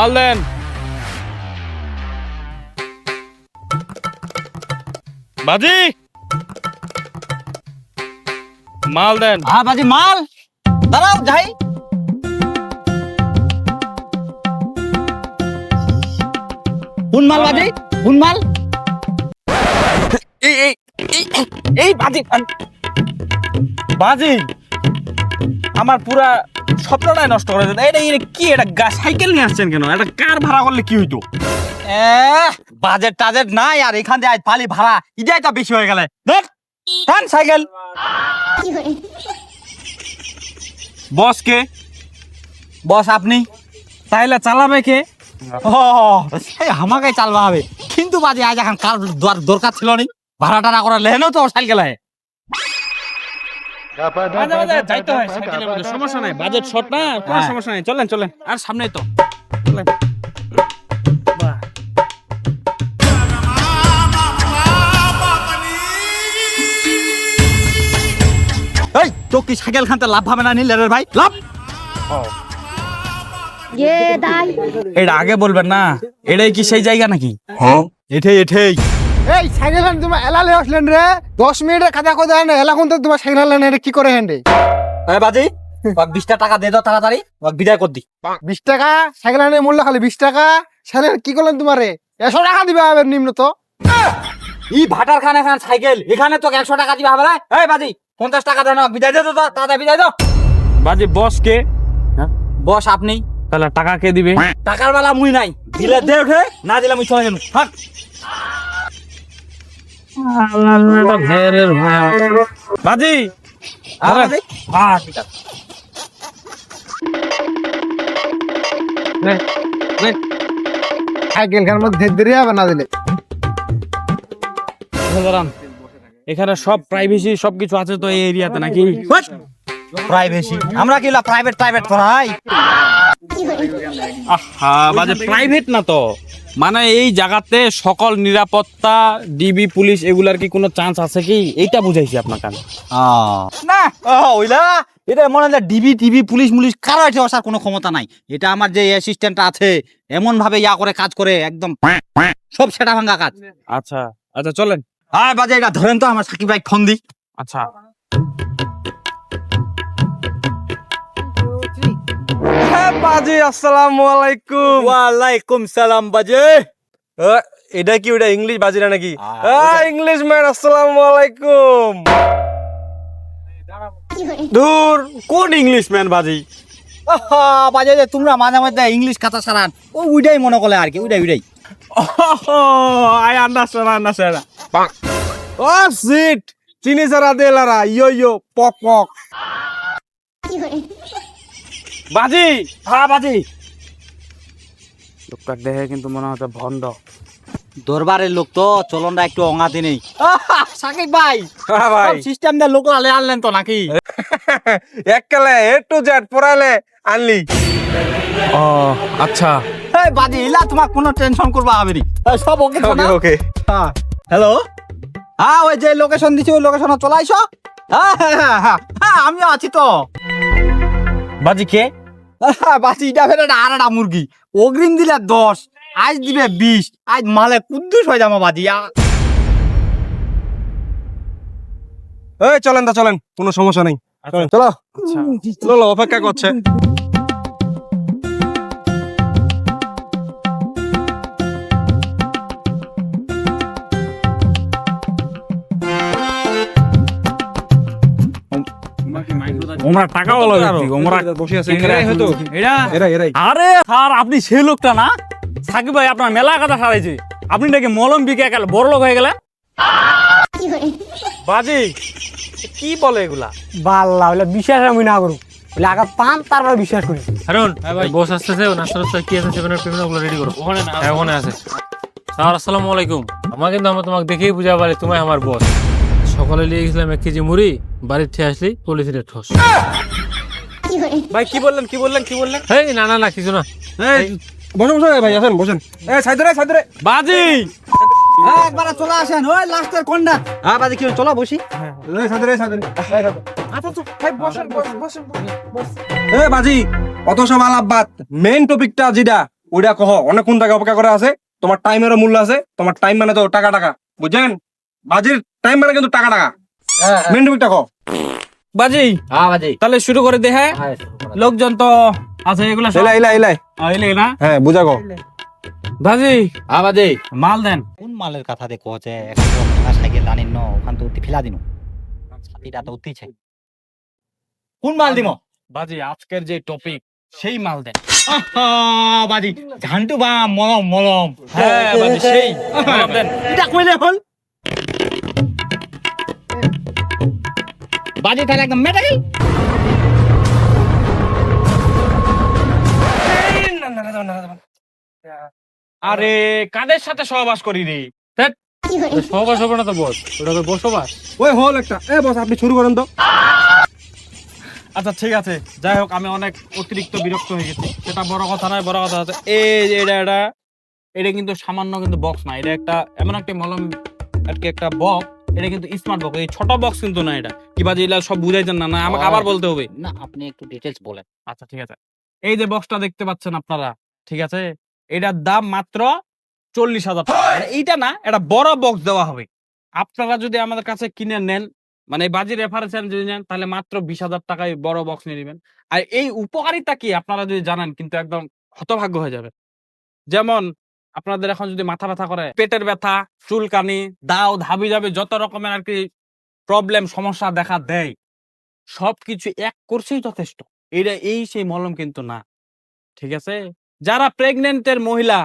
মাল দেন বাজি মাল দেন হ্যাঁ বাজি মাল। দাঁড়াও যাই। কোন মাল বাজি কোন মাল। এই এই এই এই বাজি। বাজি? আমার পুরা স্বপ্নটাই নষ্ট করে এটা এটা কি? এটা সাইকেল নিয়ে আসছেন কেন? একটা কার ভাড়া করলে কি হইতো? বাজেট টাজেট নাই আর এখান দিয়ে আজ পালি ভাড়া। তো বেশি হয়ে গেলে। দেখ সাইকেল। বস কে? বস আপনি? তাইলে চালাবে কে? ও আমাকে চালবা হবে কিন্তু বাজে আজ এখন কার দরকার ছিল নি? ভাড়া টাড়া করে লেহেনও তো সাইকেল। আয় মাঝে মাঝে যাইতে হয় সাইকেলের মধ্যে। সমস্যা নাই বাজেট শর্ট না কোনো হ্যাঁ। সমস্যা নাই। চলেন চলেন আর তো। চলেন। কি সাইকেল খানতে লাভ হবে না নিলে ভাই? লাভ? এটা আগে বলবেন না এটাই কি সেই জায়গা নাকি? হ্যাঁ। এঠেই এঠেই। এই সাইকেল হ্যান্ড তোমার এলালে আসলেন রে। দশ মিনিটের কাজা কথা হয় না এলা কোন তোমার সাইকেল হ্যান্ড এটা কি করে হ্যান্ডে এই বাজি বিশটা টাকা দে দাও তাড়াতাড়ি বিদায় কর দি। বিশ টাকা সাইকেল হ্যান্ডের মূল্য খালি বিশ টাকা। সাইকেল কি করলেন তোমারে? একশো টাকা দিবে হবে নিম্ন তো। ই ভাটার খান এখান সাইকেল এখানে তোকে একশো টাকা দিবে হবে এই বাজি পঞ্চাশ টাকা দেন বিদায় দে তো তাড়াতাড়ি বিদায় দাও বাজে বস কে? বস আপনি? তাহলে টাকা কে দিবে? টাকার বেলা মুই নাই। দিলে দে উঠে না দিলে মুই চলে গেল থাক। বাজি। আর মধ্যে ধীরে না দিলে। এখানে সব প্রাইভেসি সবকিছু আছে তো এই এরিয়াতে নাকি? প্রাইভেসি আমরা কি প্রাইভেট প্রাইভেট করাই আহা বাজে প্রাইভেট না তো? মানে এই জায়গাতে সকল নিরাপত্তা ডিবি পুলিশ এগুলার কি কোনো চান্স আছে কি? এইটা বুঝাইছি আপনাকে আমি। না। ওইলা? এটা মনে হয় ডিবি টিভি পুলিশ মুলিশ কারও এটা আসার কোনো ক্ষমতা নাই। এটা আমার যে অ্যাসিস্ট্যান্ট আছে এমন ভাবে ইয়া করে কাজ করে একদম সব সেটা ভাঙা কাজ। আচ্ছা আচ্ছা চলেন। হ্যাঁ বাজে এটা ধরেন তো আমার সাকিব ভাই ফোন দি আচ্ছা। বাজি আসসালামু আলাইকুম। ওয়ালাইকুম সালাম বাজে। এটা কি ওটা ইংলিশ বাজি না নাকি? ইংলিশ ম্যান আসসালামু আলাইকুম। দূর কোন ইংলিশ ম্যান বাজি? বাজে যে তোমরা মাঝে মাঝে ইংলিশ কথা সারান ও উইডাই মনে করে আর কি উইডাই উইডাই আই আন্ডারস্ট্যান্ড আন্ডারস্ট্যান্ড ও সিট চিনি সারা দে লারা ইয়ো ইয়ো পক পক। বাজি। হ্যাঁ বাজি। লোকটা দেখে কিন্তু মনে হচ্ছে ভন্ড দরবারের লোক তো চলনটা একটু অঙাতে নেই। সাকিব ভাই হ্যাঁ ভাই। সিস্টেম দিয়ে লোক আলে আনলেন তো নাকি? এককালে এ টু জেড পড়ালে আনলি। ও আচ্ছা। এই বাজি ইলা তোমার কোনো টেনশন করবা হবে নি। সব ওকে তো ওকে না? ওকে হ্যালো হ্যাঁ ওই যে লোকেশন দিছি ওই লোকেশনে চলে আইসো। হ্যাঁ হ্যাঁ, হ্যাঁ, হ্যাঁ, হ্যাঁ আমিও আছি তো। বাজি কে? বাসি এটা ফেলে আরেকটা মুরগি। অগ্রিম দিলে দশ আজ দিবে বিশ আজ মালে কুদ্দুস হয়ে যাব বাজিয়া এই চলেন তা চলেন কোনো সমস্যা নেই। চলো। আচ্ছা। চলো অপেক্ষা করছে। ওমরা টাকা বলো ওমরা বসে আছে এরাই হয়তো। এরা এরা এরাই আরে স্যার আপনি সেই লোকটা না? সাকিব ভাই আপনার মেলা কথা সারাইছে। আপনি নাকি মলম বিকে গেল বড় লোক হয়ে গেলে বাজি কি বলে এগুলা? বাল্লা বলে বিশ্বাস আমি না করু বলে আগে পান তারপর বিশ্বাস করি। হারুন বস আসতেছে ও নাস্তা কি আছে সেভেনের পেমেন্ট ওগুলো রেডি করো। ওখানে না ওখানে আছে। স্যার আসসালামু আলাইকুম। আমার কিন্তু আমরা তোমাকে দেখেই বুঝা পারি তুমি আমার বস সকালে নিয়ে গেছিলাম এক কেজি মুড়ি বাড়ির আসলি পুলিশের ঠোস ভাই কি বললেন কি বললেন কি বললেন? না না না কিছু না। এই বসে বসে ভাই আসেন বসেন। এ সাইদরে সাইদরে। বাজি! একবার চলে আসেন। ওই লাস্টের কোনটা? হ্যাঁ বাজে কি চলো বসি। এ বাজি অত সব আলাপ বাদ মেইন টপিকটা যেটা ওইটা কহ অনেকক্ষণ টাকা অপেক্ষা করে আছে? তোমার টাইমেরও মূল্য আছে তোমার টাইম মানে তো টাকা টাকা। বুঝছেন? বাজির টাইম মানে কিন্তু টাকা টাকা। মেইন টপিকটা কহ বাজি। হ্যাঁ বাজে। তাহলে শুরু করে দে হ্যাঁ? লোকজন তো আছে এগুলো সব এলাই এলাই এলাই। আইলে না? হ্যাঁ বুঝা কহ বাজি। হ্যাঁ বাজে। মাল দেন। কোন মালের কথা দে কছে একটা ভাঙা সাইকেল আনিন ন ওখান তো উঠি ফেলা দিন। ছাতিটা তো উঠিছে কোন মাল দিম? বাজি আজকের যে টপিক সেই মাল দেন। বাজি। ঝান্টু বা মলম মলম। হ্যাঁ বাজি সেই। দেন। এটা কইলে হল? বাজি তাহলে একদম মেটে গেল আরে কাদের সাথে সহবাস করি রে সহবাস হবে না তো বস ওটা তো বসবাস ওই হল একটা। এ বস আপনি শুরু করেন তো। আচ্ছা ঠিক আছে। যাই হোক আমি অনেক অতিরিক্ত বিরক্ত হয়ে গেছি। সেটা বড় কথা নয় বড় কথা হচ্ছে এই যে এটা এটা এটা কিন্তু সামান্য কিন্তু বক্স না। এটা একটা এমন একটা মলম আর কি একটা বক্স এটা কিন্তু স্মার্ট বক্স এই ছোট বক্স কিন্তু না এটা। কি বাজে এগুলা সব বুঝাইছেন না না আমাকে আবার বলতে হবে। না আপনি একটু ডিটেলস বলেন। আচ্ছা ঠিক আছে। এই যে বক্সটা দেখতে পাচ্ছেন আপনারা ঠিক আছে? এটার দাম মাত্র চল্লিশ হাজার টাকা। এইটা না এটা বড় বক্স দেওয়া হবে। আপনারা যদি আমাদের কাছে কিনে নেন মানে বাজি রেফারেন্স যদি নেন তাহলে মাত্র বিশ হাজার টাকায় বড় বক্স নিয়ে নেবেন। আর এই উপকারিতা কি আপনারা যদি জানেন কিন্তু একদম হতভাগ্য হয়ে যাবে। যেমন আপনাদের এখন যদি মাথা ব্যথা করে পেটের ব্যথা চুলকানি দাও ধাবি যাবে যত রকমের আর কি প্রবলেম সমস্যা দেখা দেয় সবকিছু এক কোর্সেই যথেষ্ট। এটা এই সেই মলম কিন্তু না ঠিক আছে? যারা প্রেগনেন্টের মহিলা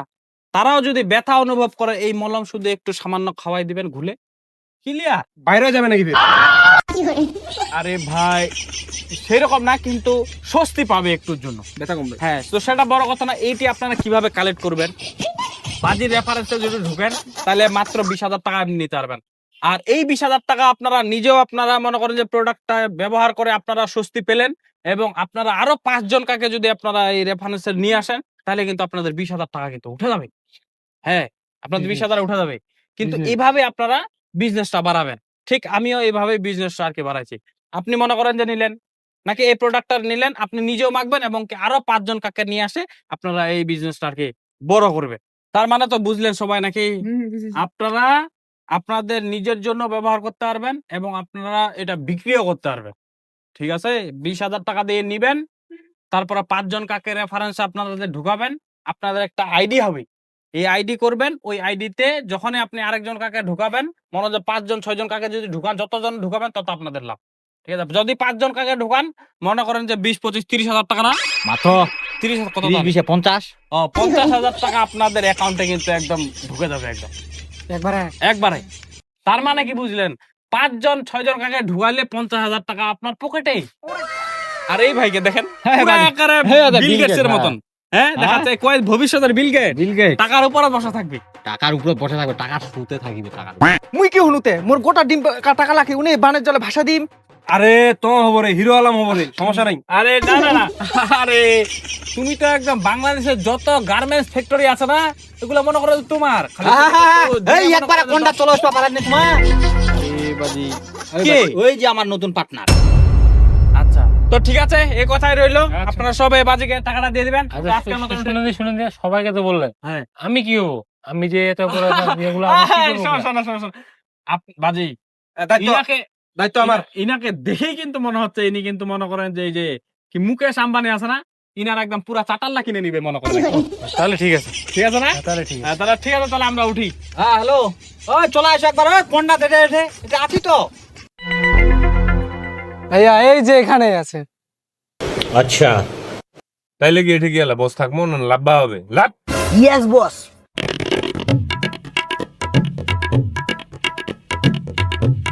তারাও যদি ব্যথা অনুভব করে এই মলম শুধু একটু সামান্য খাওয়াই দিবেন ঘুলে ক্লিয়ার বাইরে যাবে নাকি আরে ভাই সেরকম না কিন্তু স্বস্তি পাবে একটুর জন্য। ব্যথা কমবে। হ্যাঁ তো সেটা বড় কথা না এইটি আপনারা কীভাবে কালেক্ট করবেন? বাজির রেফারেন্সে যদি ঢুকেন তাহলে মাত্র বিশ হাজার টাকা আপনি নিতে পারবেন। আর এই বিশ হাজার টাকা আপনারা নিজেও আপনারা মনে করেন যে প্রোডাক্টটা ব্যবহার করে আপনারা স্বস্তি পেলেন এবং আপনারা আরও পাঁচজন কাকে যদি আপনারা এই রেফারেন্সে নিয়ে আসেন তাহলে কিন্তু আপনাদের বিশ হাজার টাকা কিন্তু উঠে যাবে। হ্যাঁ আপনাদের বিশ হাজার উঠে যাবে। কিন্তু. এইভাবে আপনারা বিজনেসটা বাড়াবেন। ঠিক আমিও এইভাবে বিজনেসটা আর কি বাড়াইছি। আপনি মনে করেন যে নিলেন নাকি এই প্রোডাক্টটা নিলেন আপনি নিজেও মাখবেন এবং কি আরও পাঁচজন কাকে নিয়ে আসে আপনারা এই বিজনেসটা আর কি বড় করবে তার মানে তো বুঝলেন সবাই নাকি? আপনারা আপনাদের নিজের জন্য ব্যবহার করতে পারবেন এবং আপনারা এটা বিক্রিও করতে পারবেন। ঠিক আছে? বিশ হাজার টাকা দিয়ে নিবেন তারপরে পাঁচজন কাকে রেফারেন্স আপনাদের ঢুকাবেন আপনাদের একটা আইডি হবে। এই আইডি করবেন ওই আইডিতে যখনই আপনি আরেকজন কাকে ঢুকাবেন মনে হয় পাঁচজন ছয়জন কাকে যদি ঢুকান যতজন ঢুকাবেন তত আপনাদের লাভ। ঠিক আছে? যদি পাঁচজন কাকে ঢুকান মনে করেন যে বিশ পঁচিশ তিরিশ হাজার টাকা না? মাত্র তিরিশ কত বিশে পঞ্চাশ। ও পঞ্চাশ হাজার টাকা আপনাদের অ্যাকাউন্টে কিন্তু একদম ঢুকে যাবে একদম। একবারে? একবারে। তার মানে কি বুঝলেন? পাঁচজন ছয়জন কাকে ঢুকাইলে পঞ্চাশ হাজার টাকা আপনার পকেটে আর এই ভাইকে দেখেন হ্যাঁ, হ্যাঁ, বিল গেটসের মতন। হ্যাঁ দেখাচ্ছে কয় ভবিষ্যতের বিল গেট বিল গেট টাকার উপরে বসা থাকবে। টাকার উপরে বসে থাকবে টাকা শুতে থাকিবে টাকার মুই কি শুনুতে? মোর গোটা ডিম কা- টাকা লাখি উনি বানের জলে ভাষা দিম। আরে তো হব রে হিরো আলম হব রে সমস্যা নাই। আরে না না না। আরে তুমি তো একদম বাংলাদেশের যত গার্মেন্টস ফ্যাক্টরি আছে না এগুলো মনে করো তোমার। এই একবার করো যে কোনটা চলো পারেন না তোমার। কে? ওই যে আমার নতুন পার্টনার আচ্ছা। তো ঠিক আছে এই কথাই রইল। আচ্ছা। আপনারা সবাই বাজিকে টাকাটা দিয়ে দিবেন। আচ্ছা, আজকের মতন শুনে দিয়ে শুনে দিয়ে সবাইকে তো বললেন। হ্যাঁ। আমি কি হব? আমি যে এত বড়? শোনো, শোনো, শোনো, শোনো। বাজি। দায়িত্ব আমার। ইনাকে দেখেই কিন্তু মনে হচ্ছে ইনি কিন্তু মনে করেন যে এই যে কি মুকেশ আম্বানি আছে না ইনার একদম পুরা চাটাল্লা কিনে নিবে মনে করেন। তাহলে ঠিক আছে। ঠিক আছে না? হ্যাঁ, তাহলে ঠিক আছে। হ্যাঁ, তাহলে ঠিক আছে তাহলে আমরা উঠি। হ্যাঁ হ্যালো। ওই চলে আসো একবার ওই কোনটা এটা এটা এটা আছি তো। ভাইয়া এই যে এখানে আছে। আচ্ছা। তাইলে কি এটা কি হলো বস থাকব না লাভবা হবে। লাভ। ইয়েস বস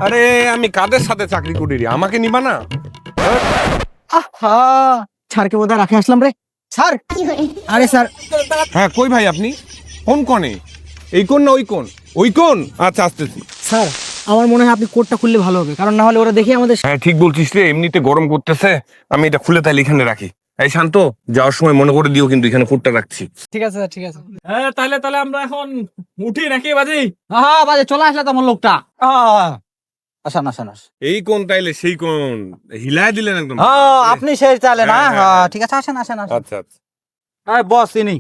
আরে আমি কাদের সাথে চাকরি করি রে? আমাকে নিবা না? আহা স্যারকে বোধহয় রাখে আসলাম রে। স্যার আরে স্যার। হ্যাঁ কই ভাই আপনি? কোন কোণে এই কোন না ওই কোন? ওই কোন? আচ্ছা আসতেছি। স্যার আমার মনে হয় আপনি কোটটা খুললে ভালো হবে কারণ না হলে ওরা দেখে আমাদের হ্যাঁ ঠিক বলছিস রে এমনিতে গরম করতেছে। আমি এটা খুলে তাইলে এখানে রাখি। এই শান্ত যাওয়ার সময় মনে করে দিও কিন্তু এখানে ফুটটা রাখছি। ঠিক আছে স্যার ঠিক আছে। হ্যাঁ তাহলে তাহলে আমরা এখন উঠি নাকি বাজি? হ্যাঁ বাজে চলে আসলে তো আমার লোকটা। আহ, আসেন আসেন এই কোন তাইলে সেই কোন হিলায় দিলেন একদম? হ্যাঁ আপনি সেই চালে না? হ্যাঁ, হ্যাঁ, হ্যাঁ, হ্যাঁ। ঠিক আছে আসেন আসেন আসেন। আচ্ছা আচ্ছা। হ্যাঁ বস ইনি।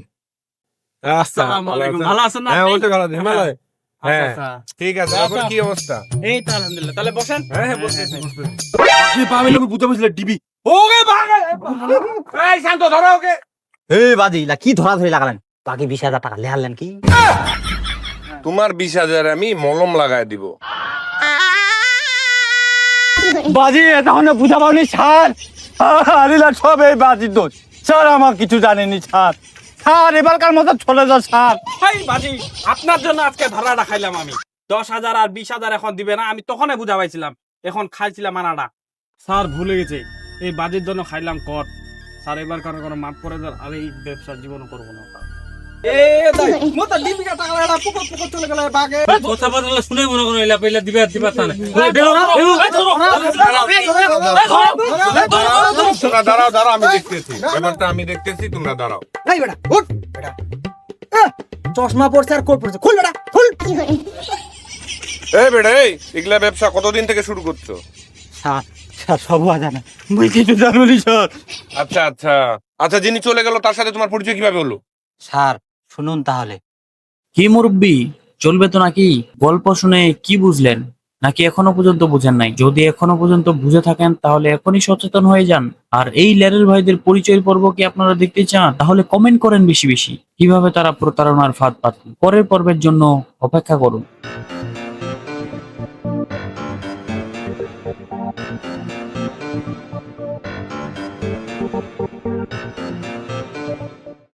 আসসালামু আলাইকুম। ভালো আছেন না হ্যাঁ ভালো হিমালয়। আচ্ছা, হ্যাঁ আচ্ছা। ঠিক আছে তারপর কি অবস্থা? এই তো আলহামদুলিল্লাহ। তাহলে বসেন। হ্যাঁ হ্যাঁ আপনি লোক বুঝতে পারছিলে ডিবি ওকে ভাগে এই শান্ত ধরো ওকে। এই কি ধরা ধরি লাগালেন? বাকি বিশ হাজার টাকা লেহালেন কি? তোমার বিশ হাজার আমি মলম লাগায় দিব। বাজি তখন বুঝা পাওনি স্যার আরিলা সব এই বাজির দোষ। স্যার আমার, কিছু জানেনি স্যার স্যার এবারকার মতো চলে যা স্যার ভাই বাজি, আপনার জন্য আজকে ধরাটা খাইলাম আমি। দশ হাজার আর বিশ হাজার এখন দিবে না, আমি তখনই বুঝা পাইছিলাম। এখন খাইছিলাম আনাটা। স্যার ভুলে গেছে। এই বাজির জন্য খাইলাম কর। স্যার এবার কারও কোনো মাফ করে দেন আর এই ব্যবসা জীবনও করব না। দাঁড়াও দাঁড়াও আমি দেখতেছি ব্যাপারটা আমি দেখতেছি তোমরা দাঁড়াও এই বেটা উঠ বেটা আহ, চশমা পড়ছে আর কোট পড়ছে খুল বেটা খুল এই বেড়ে এই এগুলা ব্যবসা কতদিন থেকে শুরু করছ স্যার স্যার সব জানে মুই কিছু জানুনি স্যার আচ্ছা আচ্ছা আচ্ছা যিনি চলে গেল তার সাথে তোমার পরিচয় কীভাবে হলো স্যার শুনুন তাহলে। কি মুরব্বি, চলবে তো নাকি? গল্প শুনে কি বুঝলেন? নাকি এখনও পর্যন্ত বুঝেন নাই? যদি এখনও পর্যন্ত বুঝে থাকেন, তাহলে এখনই সচেতন হয়ে যান। আর এই ল্যারের ভাইদের পরিচয় পর্ব কি আপনারা দেখতে চান? তাহলে কমেন্ট করেন বেশি বেশি। কীভাবে তারা প্রতারণার ফাঁদ পাতল পরের পর্বের জন্য অপেক্ষা করুন।